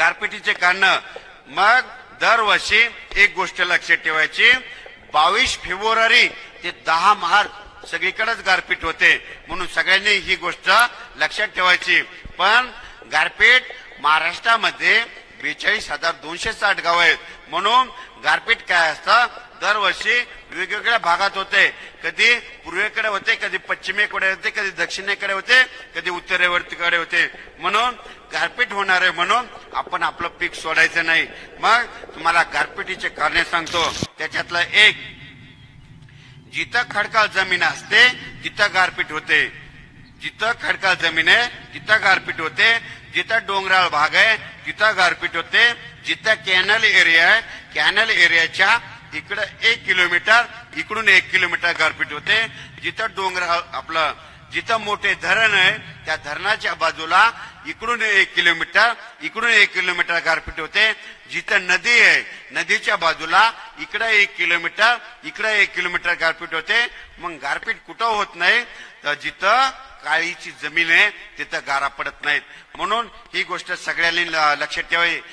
गारपिटीचे कारण मग दरवर्षी एक गोष्ट लक्षात ठेवायची. बावीस फेब्रुवारी ते दहा मार्च सगळीकडेच गारपीट होते. म्हणून सगळ्यांनी ही गोष्ट लक्षात ठेवायची. पण गारपीट महाराष्ट्रामध्ये बेचाळीस हजार दोनशे साठ गाव आहेत म्हणून गारपीट काय असतं? दरवर्षी वेगवेगळ्या भागात होते. कधी पूर्वेकडे होते कधी पश्चिमेकडे होते कधी दक्षिणेकडे होते कधी उत्तरेवरतीकडे होते. म्हणून गारपीट होणार आहे म्हणून आपण आपलं पीक सोडायचं नाही. मग तुम्हाला गारपिटीचे कारणे सांगतो. त्याच्यातलं एक जिथं खडकाळ जमीन असते तिथं गारपीट होते. जिथं खडकाळ जमीन आहे तिथं गारपीट होते. जिथं डोंगराळ भाग आहे तिथं गारपीट होते जिथं कॅनल एरिया आहे. कॅनल एरियाच्या इकडं एक किलोमीटर इकडून एक किलोमीटर गारपीट होते. जिथं डोंगराळ आपलं जिथं मोठे धरण आहे त्या धरणाच्या बाजूला इकडून एक किलोमीटर इकडून एक किलोमीटर गारपीट होते. जिथं नदी आहे नदीच्या बाजूला इकडे एक किलोमीटर इकडे एक किलोमीटर गारपीट होते. मग गारपीट कुठं होत नाही तर जिथं काळीची जमीन आहे तिथं गारा पडत नाहीत. म्हणून ही गोष्ट सगळ्यांनी ल- लक्षात ठेवावी.